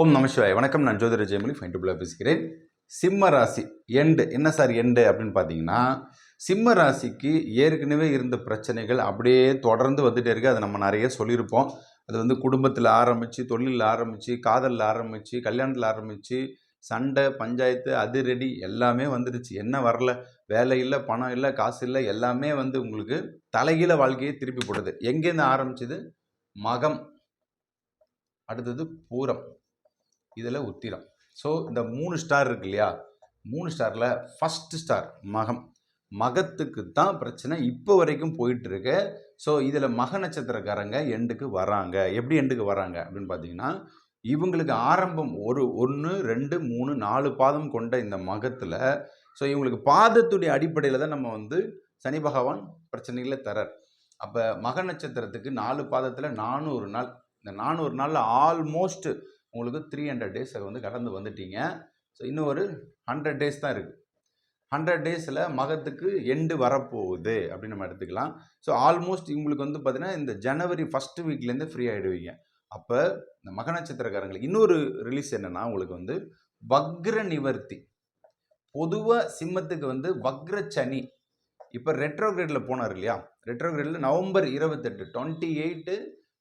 ஓம் நமசிவாய் வணக்கம் நான் ஜோதிர ஜெயமொழி. ஃபைன் டூபிளாக பேசுகிறேன் சிம்ம ராசி எண்டு என்ன சார் எண்டு அப்படின்னு பார்த்தீங்கன்னா சிம்ம ராசிக்கு ஏற்கனவே இருந்த பிரச்சனைகள் அப்படியே தொடர்ந்து வந்துகிட்டே இருக்குது அதை நம்ம நிறைய சொல்லியிருப்போம். அது வந்து குடும்பத்தில் ஆரம்பித்து தொழிலில் ஆரம்பித்து காதலில் ஆரம்பித்து கல்யாணத்தில் ஆரம்பித்து சண்டை பஞ்சாயத்து அது ரெடி எல்லாமே வந்துடுச்சு. என்ன வரல? வேலை இல்லை பணம் இல்லை காசு இல்லை எல்லாமே வந்து உங்களுக்கு தலைகீழ வாழ்க்கையை திருப்பி போடுது எங்கேருந்து ஆரம்பிச்சது? மகம். அடுத்தது பூரம். இதில் உத்திரம். ஸோ இந்த மூணு ஸ்டார் இருக்கு இல்லையா? மூணு ஸ்டாரில் ஃபஸ்ட்டு ஸ்டார் மகம். மகத்துக்கு தான் பிரச்சனை இப்போ வரைக்கும் போயிட்டுருக்கு. ஸோ இதில் மக நட்சத்திரக்காரங்க எண்டுக்கு வராங்க. எப்படி எண்டுக்கு வராங்க அப்படின்னு பார்த்தீங்கன்னா இவங்களுக்கு ஆரம்பம் ஒரு ஒன்று ரெண்டு மூணு நாலு பாதம் கொண்ட இந்த மகத்தில் ஸோ இவங்களுக்கு பாதத்துடைய அடிப்படையில் தான் நம்ம வந்து சனி பகவான் பிரச்சனைகளை தரார் அப்போ மக நட்சத்திரத்துக்கு நாலு பாதத்தில் நானூறு நாள். இந்த நானூறு நாளில் ஆல்மோஸ்ட் உங்களுக்கு த்ரீ ஹண்ட்ரட் டேஸை வந்து கடந்து வந்துட்டீங்க. ஸோ இன்னும் ஒரு ஹண்ட்ரட் டேஸ் தான் இருக்குது ஹண்ட்ரட் டேஸில் மகத்துக்கு எண்டு வரப்போகுது அப்படின்னு நம்ம எடுத்துக்கலாம். ஸோ ஆல்மோஸ்ட் உங்களுக்கு வந்து பார்த்தீங்கன்னா இந்த ஜனவரி ஃபஸ்ட்டு வீக்லேருந்து ஃப்ரீ ஆகிடுவீங்க அப்போ இந்த மக நட்சத்திரக்காரங்களுக்கு இன்னொரு ரிலீஸ் என்னென்னா உங்களுக்கு வந்து வக்ர நிவர்த்தி. பொதுவாக சிம்மத்துக்கு வந்து வக்ர சனி. இப்போ ரெட்ரோகிரேடில் போனார் இல்லையா? ரெட்ரோகிரேடில் நவம்பர் இருபத்தெட்டு டுவெண்ட்டி எயிட்டு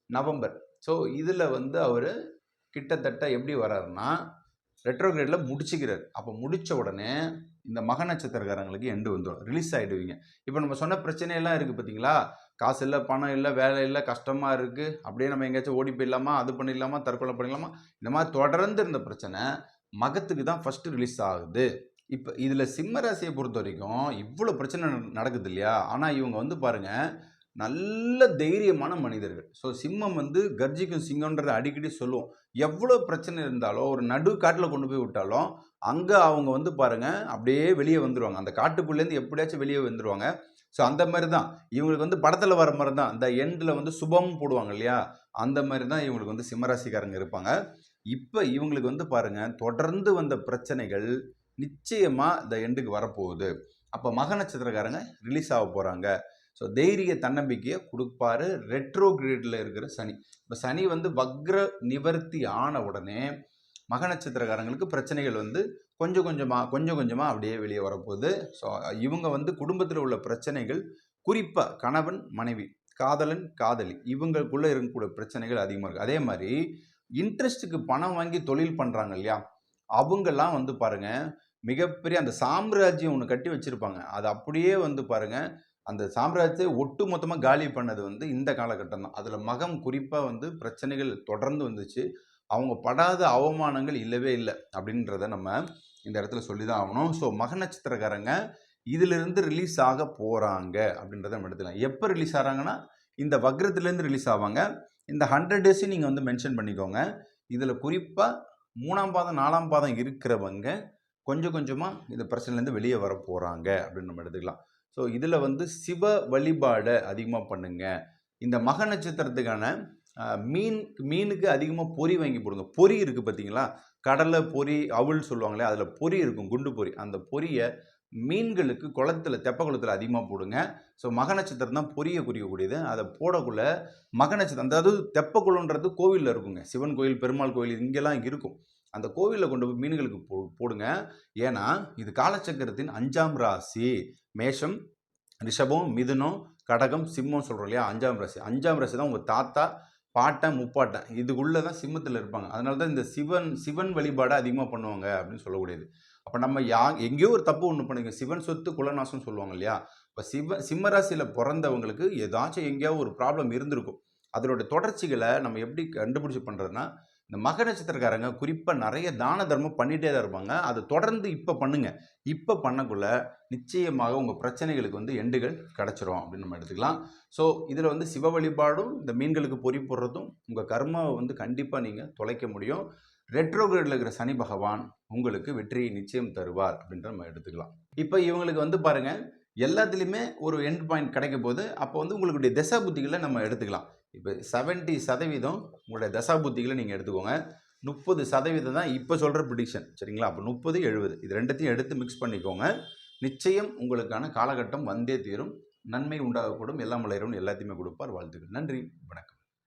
நவம்பர். ஸோ இதில் வந்து அவர் கிட்டத்தட்ட எப்படி வராருன்னா ரெட்ரோகிரேடில் முடிச்சுக்கிறார். அப்போ முடித்த உடனே இந்த மக நட்சத்திரக்காரங்களுக்கு எண்டு வந்துடும் ரிலீஸ் ஆகிடுவீங்க இப்போ நம்ம சொன்ன பிரச்சனையெல்லாம் இருக்குது பார்த்தீங்களா காசு இல்லை பணம் இல்லை வேலை இல்லை கஷ்டமாக இருக்குது அப்படியே நம்ம எங்கேயாச்சும் ஓடி போயிடலாமா? அது பண்ணிடலாமா? தற்கொலை பண்ணிடலாமா? இந்த மாதிரி தொடர்ந்து இருந்த பிரச்சனை மகத்துக்கு தான் ஃபஸ்ட்டு ரிலீஸ் ஆகுது. இப்போ இதில் சிம்ம ராசியை பொறுத்த வரைக்கும் இவ்வளோ பிரச்சனை நடக்குது இல்லையா? ஆனால் இவங்க வந்து பாருங்கள் நல்ல தைரியமான மனிதர்கள். ஸோ சிம்மம் வந்து கர்ஜிக்கும் சிங்கம்ன்றதை அடிக்கடி சொல்லுவோம். எவ்வளோ பிரச்சனை இருந்தாலும் ஒரு நடு காட்டில் கொண்டு போய் விட்டாலும் அங்கே அவங்க வந்து பாருங்கள் அப்படியே வெளியே வந்துடுவாங்க அந்த காட்டுக்குள்ளேருந்து எப்படியாச்சும் வெளியே வந்துடுவாங்க ஸோ அந்த மாதிரி தான் இவங்களுக்கு வந்து படத்தில் வர மாதிரி தான் இந்த எண்டில் வந்து சுபம் போடுவாங்க இல்லையா? அந்த மாதிரி தான் இவங்களுக்கு வந்து சிம்மராசிக்காரங்க இருப்பாங்க. இப்போ இவங்களுக்கு வந்து பாருங்கள் தொடர்ந்து வந்த பிரச்சனைகள் நிச்சயமாக இந்த எண்டுக்கு வரப்போகுது. அப்போ மக நட்சத்திரக்காரங்க ரிலீஸ் ஆக போகிறாங்க ஸோ தைரிய தன்னம்பிக்கையை கொடுப்பாரு. ரெட்ரோ கிரேடில் இருக்கிற சனி. இப்போ சனி வந்து வக்ர நிவர்த்தி ஆன உடனே மக நட்சத்திரக்காரங்களுக்கு பிரச்சனைகள் வந்து கொஞ்சம் கொஞ்சமாக கொஞ்சம் கொஞ்சமாக அப்படியே வெளியே வரப்போகுது. ஸோ இவங்க வந்து குடும்பத்தில் உள்ள பிரச்சனைகள் குறிப்பாக கணவன் மனைவி காதலன் காதலி இவங்களுக்குள்ளே இருக்கக்கூடிய பிரச்சனைகள் அதிகமாக இருக்குது அதே மாதிரி இன்ட்ரெஸ்ட்டுக்கு பணம் வாங்கி தொழில் பண்ணுறாங்க இல்லையா? அவங்கெல்லாம் வந்து பாருங்கள் மிகப்பெரிய அந்த சாம்ராஜ்யம் ஒன்று கட்டி வச்சுருப்பாங்க. அது அப்படியே வந்து பாருங்கள் அந்த சாம்ராஜ்யத்தை ஒட்டு மொத்தமாக காலி பண்ணது வந்து இந்த காலகட்டம் தான். அதில் மகம் குறிப்பாக வந்து பிரச்சனைகள் தொடர்ந்து வந்துச்சு. அவங்க படாத அவமானங்கள் இல்லவே இல்லை அப்படின்றத நம்ம இந்த இடத்துல சொல்லி தான் ஆகணும். ஸோ மக நட்சத்திரக்காரங்க இதிலிருந்து ரிலீஸ் ஆக போகிறாங்க அப்படின்றத நம்ம எடுத்துக்கலாம். எப்போ ரிலீஸ் ஆகிறாங்கன்னா இந்த வக்ரத்துலேருந்து ரிலீஸ் ஆவாங்க. இந்த ஹண்ட்ரட் டேஸையும் நீங்கள் வந்து மென்ஷன் பண்ணிக்கோங்க. இதில் குறிப்பாக மூணாம் பாதம் நாலாம் பாதம் இருக்கிறவங்க கொஞ்சம் கொஞ்சமாக இந்த பிரச்சனைலேருந்து வெளியே வர போகிறாங்க அப்படின்னு நம்ம எடுத்துக்கலாம். ஸோ இதில் வந்து சிவ வழிபாடை அதிகமாக பண்ணுங்க. இந்த மக நட்சத்திரத்துக்கான மீன் மீனுக்கு அதிகமாக பொறி வாங்கி போடுங்க. பொறி இருக்குது பார்த்தீங்களா கடலை பொறி அவுள் சொல்லுவாங்களே அதில் பொறி இருக்கும் குண்டு பொறி. அந்த பொரியை மீன்களுக்கு குளத்தில் தெப்ப குளத்தில் அதிகமாக போடுங்க. ஸோ மக நட்சத்திரம் தான் பொரிய குறிக்கக்கூடியது. அதை போடக்குள்ள மக நட்சத்திரம் அதாவது தெப்ப குளன்றது கோவிலில் இருக்குங்க. சிவன் கோயில் பெருமாள் கோயில் இங்கெல்லாம் இருக்கும். அந்த கோவிலில் கொண்டு போய் மீன்களுக்கு போ போடுங்க. ஏன்னா இது காலச்சக்கரத்தின் அஞ்சாம் ராசி. மேஷம் ரிஷபம் மிதுனம் கடகம் சிம்மம் சொல்கிறோம் இல்லையா? அஞ்சாம் ராசி. அஞ்சாம் ராசி தான் உங்கள் தாத்தா பாட்டன் முப்பாட்டன் இதுக்குள்ளே தான் சிம்மத்தில் இருப்பாங்க. அதனால தான் இந்த சிவன் சிவன் வழிபாடை அதிகமாக பண்ணுவாங்க அப்படின்னு சொல்லக்கூடியது. அப்போ நம்ம யா எங்கேயோ ஒரு தப்பு ஒன்று பண்ணுங்க சிவன் சொத்து குலநாசம் சொல்லுவாங்க இல்லையா? இப்போ சிவ சிம்மராசியில் பிறந்தவங்களுக்கு ஏதாச்சும் எங்கேயாவது ஒரு ப்ராப்ளம் இருந்திருக்கும். அதனுடைய தொடர்ச்சிகளை நம்ம எப்படி கண்டுபிடிச்சி பண்ணுறதுனா இந்த மக நட்சத்திரக்காரங்க குறிப்பாக நிறைய தான தர்மம் பண்ணிகிட்டே தான் இருப்பாங்க. அதை தொடர்ந்து இப்போ பண்ணுங்கள் இப்போ பண்ணக்குள்ள நிச்சயமாக உங்கள் பிரச்சனைகளுக்கு வந்து எண்டுகள் கிடச்சிரும் அப்படின்னு நம்ம எடுத்துக்கலாம். ஸோ இதில் வந்து சிவ வழிபாடும் இந்த மீன்களுக்கு பொறி போடுறதும் உங்கள் கர்மாவை வந்து கண்டிப்பாக நீங்கள் தொலைக்க முடியும். ரெட்ரோகிரேடில் இருக்கிற சனி பகவான் உங்களுக்கு வெற்றியை நிச்சயம் தருவார் அப்படின்ற நம்ம எடுத்துக்கலாம். இப்போ இவங்களுக்கு வந்து பாருங்கள் எல்லாத்துலேயுமே ஒரு எண்ட் பாயிண்ட் கிடைக்க போது அப்போ வந்து உங்களுடைய தசா புத்திகளை நம்ம எடுத்துக்கலாம். இப்போ செவன்ட்டி சதவீதம் உங்களுடைய தசா புத்திகளை நீங்கள் எடுத்துக்கோங்க. முப்பது சதவீதம் தான் இப்போ சொல்கிற ப்ரிடிக்ஷன் சரிங்களா? அப்போ முப்பது எழுபது இது ரெண்டுத்தையும் எடுத்து மிக்ஸ் பண்ணிக்கோங்க. நிச்சயம் உங்களுக்கான காலகட்டம் வந்தே தீரும். நன்மை உண்டாகக்கூடும். எல்லாம் வளரும். எல்லாத்தையுமே கொடுப்பார். வாழ்த்துக்கள். நன்றி. வணக்கம்.